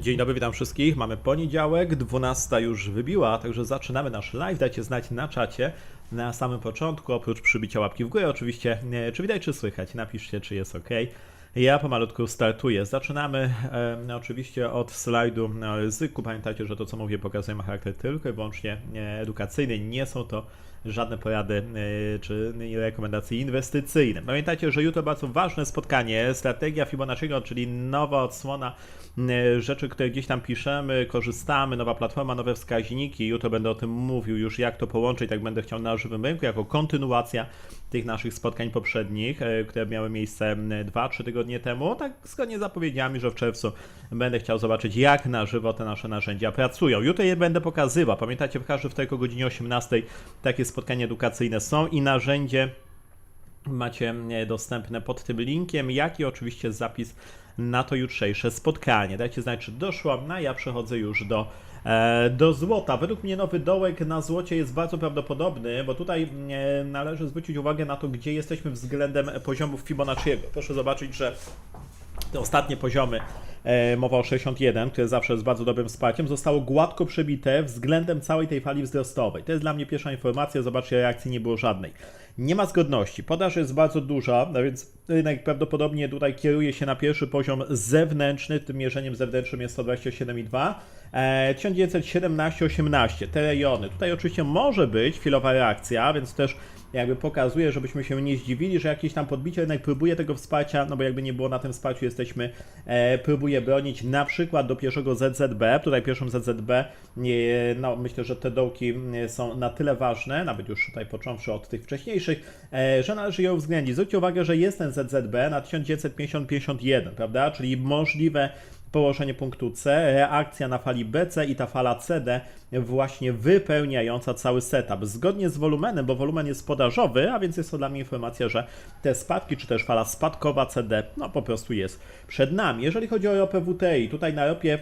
Dzień dobry, witam wszystkich. Mamy poniedziałek, 12 już wybiła, także zaczynamy nasz live. Dajcie znać na czacie na samym początku, oprócz przybicia łapki w górę oczywiście, e, czy widać, czy słychać. Napiszcie, czy jest ok. Ja pomalutku startuję. Zaczynamy e, oczywiście od slajdu ryzyku. Pamiętajcie, że to co mówię pokazuje ma charakter tylko i wyłącznie e, edukacyjny. Nie są to żadne porady e, czy rekomendacje inwestycyjne. Pamiętajcie, że jutro bardzo ważne spotkanie, strategia Fibonacciego, czyli nowa odsłona e, rzeczy, które gdzieś tam piszemy, korzystamy, nowa platforma, nowe wskaźniki. Jutro będę o tym mówił już, jak to połączyć, tak będę chciał na żywym rynku, jako kontynuacja tych naszych spotkań poprzednich, e, które miały miejsce 2-3 tygodnie temu. Tak zgodnie z zapowiedziami, że w czerwcu będę chciał zobaczyć, jak na żywo te nasze narzędzia pracują. Jutro je będę pokazywał. Pamiętacie, w każdy wtorek o godzinie 18 takie spotkania edukacyjne są i narzędzie macie e, dostępne pod tym linkiem, jak i oczywiście zapis na to jutrzejsze spotkanie. Dajcie znać, czy doszło, no a ja przechodzę już do, e, do złota. Według mnie nowy dołek na złocie jest bardzo prawdopodobny, bo tutaj e, należy zwrócić uwagę na to, gdzie jesteśmy względem poziomów Fibonacciego. Proszę zobaczyć, że te ostatnie poziomy, mowa o 61, które zawsze jest bardzo dobrym wsparciem, zostało gładko przebite względem całej tej fali wzrostowej. To jest dla mnie pierwsza informacja, zobaczcie, reakcji nie było żadnej. Nie ma zgodności, podaż jest bardzo duża, no więc rynek prawdopodobnie tutaj kieruje się na pierwszy poziom zewnętrzny, tym mierzeniem zewnętrznym jest 127,2, e, 1917-18, te rejony. Tutaj oczywiście może być chwilowa reakcja, więc też jakby pokazuje, żebyśmy się nie zdziwili, że jakieś tam podbicie rynek próbuje tego wsparcia, no bo jakby nie było na tym wsparciu, jesteśmy, e, próbuje bronić na przykład do pierwszego ZZB, tutaj pierwszym ZZB, e, no myślę, że te dołki e, są na tyle ważne, nawet już tutaj począwszy od tych wcześniejszych, e, że należy je uwzględnić. Zwróćcie uwagę, że jest ten ZZB na 1950-51, prawda, czyli możliwe położenie punktu C, reakcja na fali BC i ta fala CD właśnie wypełniająca cały setup. Zgodnie z wolumenem, bo wolumen jest podażowy, a więc jest to dla mnie informacja, że te spadki, czy też fala spadkowa CD, no po prostu jest przed nami. Jeżeli chodzi o ropę WTI, tutaj na ropie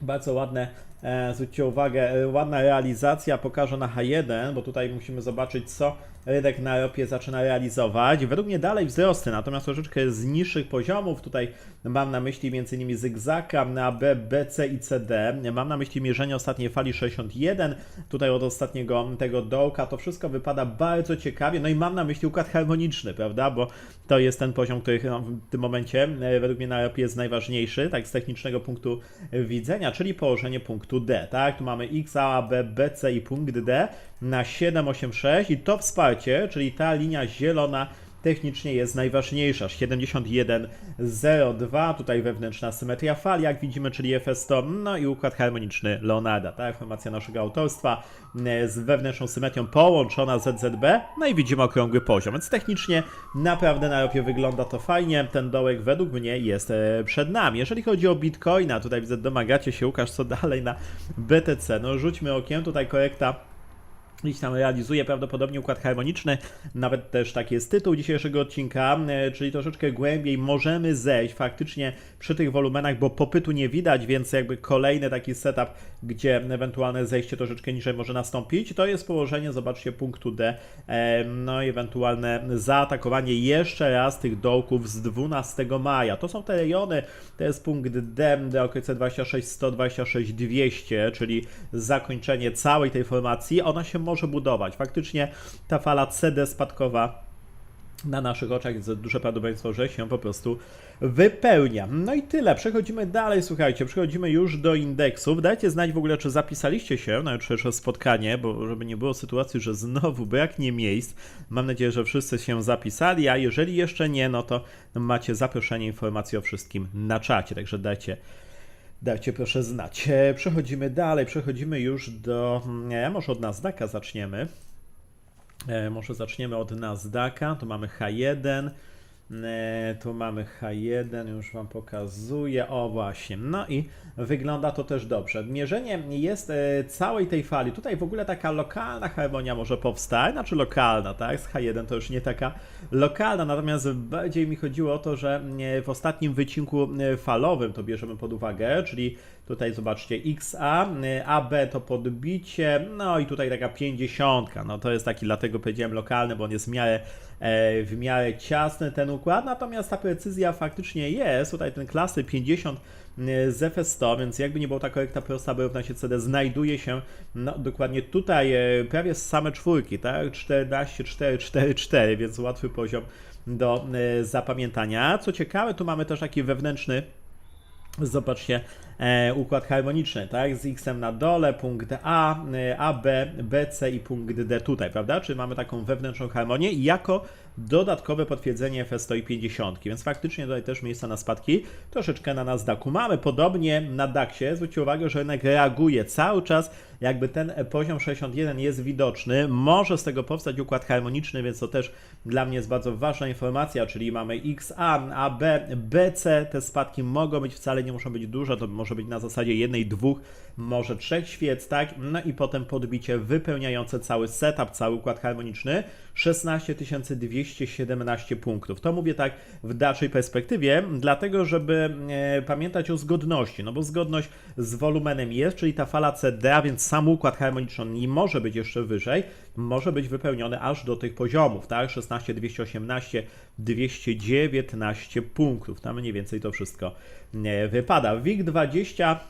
bardzo ładne, e, zwróćcie uwagę, e, ładna realizacja pokażę na H1, bo tutaj musimy zobaczyć, co rynek na ropie zaczyna realizować. Według mnie dalej wzrosty, natomiast troszeczkę z niższych poziomów. Tutaj mam na myśli m.in. zygzaka na B, BC i CD. Mam na myśli mierzenie ostatniej fali 61. Tutaj od ostatniego tego dołka to wszystko wypada bardzo ciekawie. No i mam na myśli układ harmoniczny, prawda? Bo to jest ten poziom, który no, w tym momencie e, według mnie na ropie jest najważniejszy, tak z technicznego punktu widzenia, czyli położenie punktu D, tak? Tu mamy X, A, B, BC i punkt D na 786 i to wsparcie, czyli ta linia zielona technicznie jest najważniejsza. 7102, tutaj wewnętrzna symetria fal, jak widzimy, czyli FS100, no i układ harmoniczny Leonarda, ta informacja naszego autorstwa e, z wewnętrzną symetrią połączona ZZB, no i widzimy okrągły poziom, więc technicznie naprawdę na ropie wygląda to fajnie, ten dołek według mnie jest e, przed nami. Jeżeli chodzi o Bitcoina, tutaj widzę, domagacie się, Łukasz, co dalej na BTC, no rzućmy okiem, tutaj korekta Gdzieś tam realizuje prawdopodobnie układ harmoniczny, nawet też taki jest tytuł dzisiejszego odcinka, e, czyli troszeczkę głębiej możemy zejść faktycznie przy tych wolumenach, bo popytu nie widać, więc jakby kolejny taki setup, gdzie ewentualne zejście troszeczkę niżej może nastąpić, to jest położenie, zobaczcie, punktu D, e, no i ewentualne zaatakowanie jeszcze raz tych dołków z 12 maja. To są te rejony, to jest punkt D, D okolice 26 100, 26 200, czyli zakończenie całej tej formacji, ona się może budować. Faktycznie ta fala CD spadkowa na naszych oczach jest duże prawdopodobieństwo, że się po prostu wypełnia. No i tyle. Przechodzimy dalej, słuchajcie, przechodzimy już do indeksów. Dajcie znać w ogóle, czy zapisaliście się na jutrzejsze spotkanie, bo żeby nie było sytuacji, że znowu braknie miejsc. Mam nadzieję, że wszyscy się zapisali, a jeżeli jeszcze nie, no to macie zaproszenie informacji o wszystkim na czacie, także dajcie Dajcie proszę znać. E, Przechodzimy dalej, przechodzimy już do. Nie, może od Nasdaqa zaczniemy. E, Może zaczniemy od Nasdaqa. Tu mamy H1. E, Tu mamy H1, już Wam pokazuję. O, właśnie. No i wygląda to też dobrze. Mierzenie jest e, całej tej fali. Tutaj w ogóle taka lokalna harmonia może powstać. Znaczy lokalna, tak? Z H1 to już nie taka lokalna. Natomiast bardziej mi chodziło o to, że e, w ostatnim wycinku falowym to bierzemy pod uwagę, czyli Tutaj zobaczcie XA, AB to podbicie, no i tutaj taka 50. No to jest taki, dlatego powiedziałem lokalny, bo on jest w miarę w miarę ciasny ten układ, natomiast ta precyzja faktycznie jest. Tutaj ten klasy 50 z FS100, więc jakby nie była ta korekta prosta, by równa się CD, znajduje się no, dokładnie tutaj e, prawie same czwórki, tak? 14, 4, 4, 4, więc łatwy poziom do e, zapamiętania. Co ciekawe, tu mamy też taki wewnętrzny Zobaczcie, e, układ harmoniczny, tak? Z X na dole, punkt A, e, A, B, B, C i punkt D tutaj, prawda? Czyli mamy taką wewnętrzną harmonię jako dodatkowe potwierdzenie FS100 i 50, więc faktycznie tutaj też miejsca na spadki, troszeczkę na Nasdaqu. Mamy podobnie na DAXie, zwróćcie uwagę, że rynek reaguje cały czas, jakby ten poziom 61 jest widoczny, może z tego powstać układ harmoniczny, więc to też dla mnie jest bardzo ważna informacja, czyli mamy XA, AB, BC, te spadki mogą być, wcale nie muszą być duże, to może być na zasadzie jednej, dwóch, może trzech świec, tak? No i potem podbicie wypełniające cały setup, cały układ harmoniczny, 16 217 punktów. To mówię tak w dalszej perspektywie, dlatego żeby e, pamiętać o zgodności, no bo zgodność z wolumenem jest, czyli ta fala CD, a więc sam układ harmoniczny nie może być jeszcze wyżej, może być wypełniony aż do tych poziomów, tak? 16 218 219 punktów. Tam mniej więcej to wszystko e, wypada. WIG 20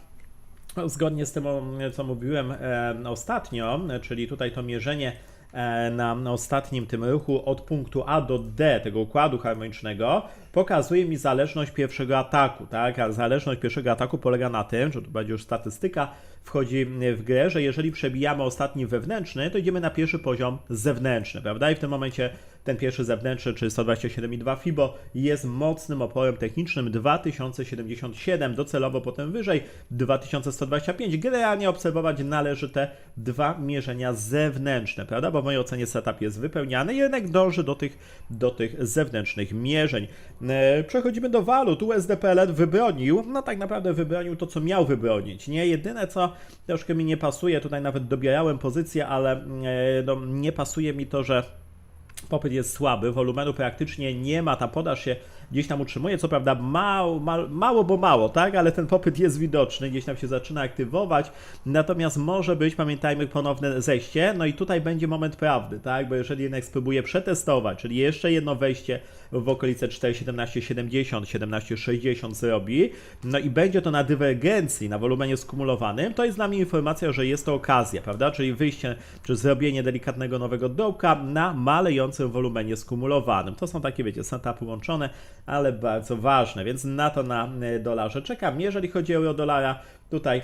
no, Zgodnie z tym, co mówiłem e, ostatnio, czyli tutaj to mierzenie na, na ostatnim tym ruchu od punktu A do D tego układu harmonicznego pokazuje mi zależność pierwszego ataku. Tak? A zależność pierwszego ataku polega na tym, że tu będzie już statystyka wchodzi w grę, że jeżeli przebijamy ostatni wewnętrzny, to idziemy na pierwszy poziom zewnętrzny, prawda? I w tym momencie ten pierwszy zewnętrzny, czyli 127,2 FIBO, jest mocnym oporem technicznym 2077, docelowo potem wyżej 2125. Generalnie obserwować należy te dwa mierzenia zewnętrzne, prawda? Bo w mojej ocenie setup jest wypełniany rynek dąży do tych, do tych zewnętrznych mierzeń. E, Przechodzimy do walut. USDPLN wybronił, no tak naprawdę wybronił to, co miał wybronić. Nie jedyne, co troszkę mi nie pasuje, tutaj nawet dobierałem pozycję, ale e, no, nie pasuje mi to, że popyt jest słaby, wolumenu praktycznie nie ma, ta podaż się gdzieś tam utrzymuje, co prawda mało, mało, mało bo mało, tak, ale ten popyt jest widoczny, gdzieś tam się zaczyna aktywować, natomiast może być, pamiętajmy, ponowne zejście, no i tutaj będzie moment prawdy, tak, bo jeżeli jednak spróbuje przetestować, czyli jeszcze jedno wejście w okolice 4,1770, 17,60 zrobi, no i będzie to na dywergencji, na wolumenie skumulowanym, to jest dla mnie informacja, że jest to okazja, prawda, czyli wyjście, czy zrobienie delikatnego nowego dołka na malejącym wolumenie skumulowanym. To są takie, wiecie, setupy łączone, ale bardzo ważne, więc na to na e, dolarze czekam. Jeżeli chodzi o euro-dolara, tutaj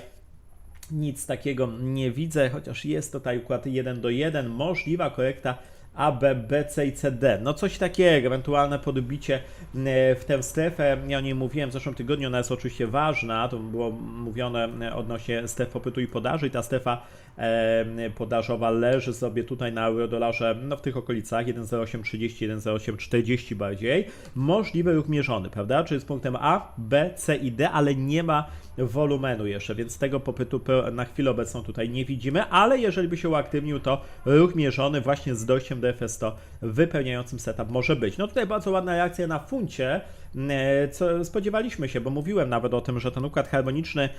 nic takiego nie widzę, chociaż jest tutaj układ 1 do 1, możliwa korekta A, B, B, C i C, D. No coś takiego, ewentualne podbicie e, w tę strefę. Ja o niej mówiłem w zeszłym tygodniu, ona jest oczywiście ważna, to było mówione e, odnośnie stref popytu i podaży i ta strefa e, podażowa leży sobie tutaj na euro-dolarze no w tych okolicach 1,0830, 1,0840 bardziej. Możliwy ruch mierzony, prawda? Czyli z punktem A, B, C i D, ale nie ma wolumenu jeszcze, więc tego popytu na chwilę obecną tutaj nie widzimy, ale jeżeli by się uaktywnił, to ruch mierzony właśnie z dojściem do FS100 wypełniającym setup może być. No tutaj bardzo ładna reakcja na funcie, e, co spodziewaliśmy się, bo mówiłem nawet o tym, że ten układ harmoniczny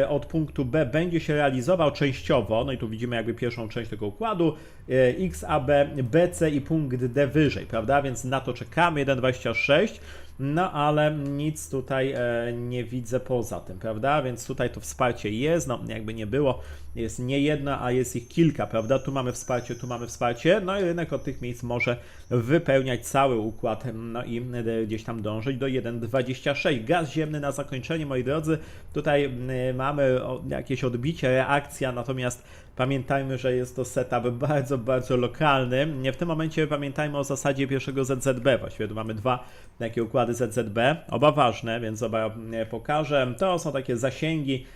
e, od punktu B będzie się realizował częściowo, no i tu widzimy jakby pierwszą część tego układu, e, X, A, B, B, C i punkt D wyżej, prawda, więc na to czekamy, 1,26 no ale nic tutaj nie widzę poza tym, prawda? Więc tutaj to wsparcie jest, no jakby nie było, jest nie jedna, a jest ich kilka, prawda? Tu mamy wsparcie, tu mamy wsparcie, no i rynek od tych miejsc może wypełniać cały układ, no i e, gdzieś tam dążyć do 1,26. Gaz ziemny na zakończenie, moi drodzy, tutaj e, mamy jakieś odbicie, reakcja, natomiast Pamiętajmy, że jest to setup bardzo, bardzo lokalny. W tym momencie pamiętajmy o zasadzie pierwszego ZZB. Właściwie tu mamy dwa takie układy ZZB, oba ważne, więc oba e, pokażę. To są takie zasięgi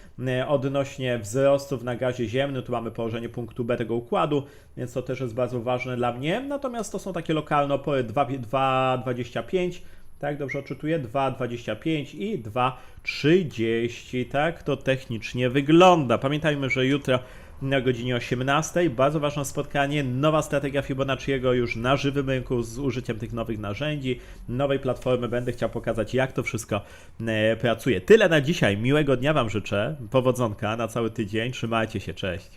odnośnie wzrostów na gazie ziemnym. Tu mamy położenie punktu B tego układu, więc to też jest bardzo ważne dla mnie. Natomiast to są takie lokalne opory 2,25. Tak, dobrze odczytuję? 2,25 i 2,30. Tak to technicznie wygląda. Pamiętajmy, że jutro na godzinie 18. Bardzo ważne spotkanie, nowa strategia Fibonacciego już na żywym rynku z użyciem tych nowych narzędzi, nowej platformy. Będę chciał pokazać, jak to wszystko e, pracuje. Tyle na dzisiaj. Miłego dnia Wam życzę. Powodzonka na cały tydzień. Trzymajcie się. Cześć.